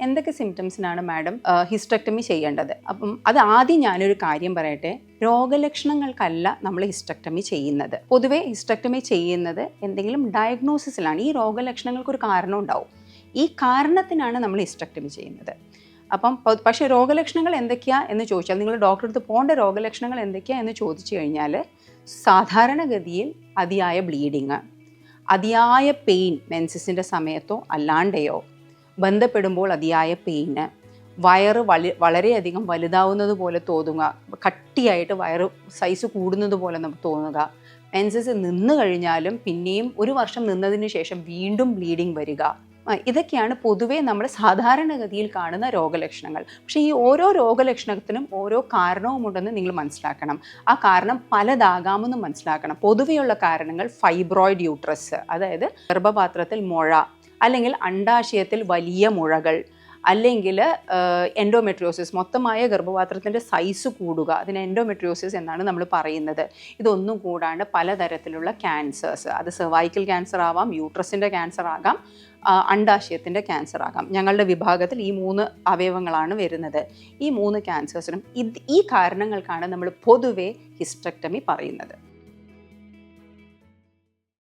എന്തൊക്കെ സിംറ്റംസിനാണ് madam hysterectomy ചെയ്യേണ്ടത്? അപ്പം അത് ആദ്യം ഞാനൊരു കാര്യം പറയട്ടെ. രോഗലക്ഷണങ്ങൾക്കല്ല നമ്മൾ ഹിസ്റ്റക്ടമി ചെയ്യുന്നത്. പൊതുവേ ഹിസ്റ്റക്ടമി ചെയ്യുന്നത് എന്തെങ്കിലും ഡയഗ്നോസിസിലാണ് ഈ രോഗലക്ഷണങ്ങൾക്ക് ഒരു കാരണം ഉണ്ടാവും. ഈ കാരണത്തിനാണ് നമ്മൾ ഹിസ്റ്റക്ടമി ചെയ്യുന്നത്. അപ്പം പക്ഷേ രോഗലക്ഷണങ്ങൾ എന്തൊക്കെയാ എന്ന് ചോദിച്ചാൽ നിങ്ങൾ ഡോക്ടറെ അടുത്ത് പോകേണ്ട രോഗലക്ഷണങ്ങൾ എന്തൊക്കെയാ എന്ന് ചോദിച്ചു കഴിഞ്ഞാൽ സാധാരണഗതിയിൽ അതിയായ ബ്ലീഡിങ് അതിയായ പെയിൻ മെൻസസിന്റെ സമയത്തോ അല്ലാണ്ടെയോ ബന്ധപ്പെടുമ്പോൾ അതിയായ പെയിന് വയറ് വളി വളരെയധികം വലുതാവുന്നത് പോലെ തോന്നുക. കട്ടിയായിട്ട് വയറ് സൈസ് കൂടുന്നത് പോലെ നമുക്ക് തോന്നുക. മെൻസസ് നിന്ന് കഴിഞ്ഞാലും പിന്നെയും ഒരു വർഷം നിന്നതിന് ശേഷം വീണ്ടും ബ്ലീഡിങ് വരിക. ഇതൊക്കെയാണ് പൊതുവേ നമ്മൾ സാധാരണഗതിയിൽ കാണുന്ന രോഗലക്ഷണങ്ങൾ. പക്ഷേ ഈ ഓരോ രോഗലക്ഷണത്തിനും ഓരോ കാരണവുമുണ്ടെന്ന് നിങ്ങൾ മനസ്സിലാക്കണം. ആ കാരണം പലതാകാമെന്ന് മനസ്സിലാക്കണം. പൊതുവെയുള്ള കാരണങ്ങൾ ഫൈബ്രോയിഡ് യൂട്രസ് അതായത് ഗർഭപാത്രത്തിൽ മുഴ അല്ലെങ്കിൽ അണ്ടാശയത്തിൽ വലിയ മുഴകൾ അല്ലെങ്കിൽ എൻഡോമെട്രിയോസിസ് മൊത്തമായ ഗർഭപാത്രത്തിന്റെ സൈസ് കൂടുക. അതിന് എൻഡോമെട്രിയോസിസ് എന്നാണ് നമ്മൾ പറയുന്നത്. ഇതൊന്നും കൂടാണ്ട് പലതരത്തിലുള്ള ക്യാൻസേഴ്സ് അത് സെർവൈക്കൽ ക്യാൻസർ ആവാം യൂട്രസിന്റെ ക്യാൻസർ ആകാം അണ്ടാശയത്തിന്റെ ക്യാൻസർ ആകാം. ഞങ്ങളുടെ വിഭാഗത്തിൽ ഈ മൂന്ന് അവയവങ്ങളാണ് വരുന്നത്. ഈ മൂന്ന് ക്യാൻസേഴ്സിനും ഇത് ഈ കാരണങ്ങൾക്കാണ് നമ്മൾ പൊതുവേ ഹിസ്റ്റക്ടമി പറയുന്നത്.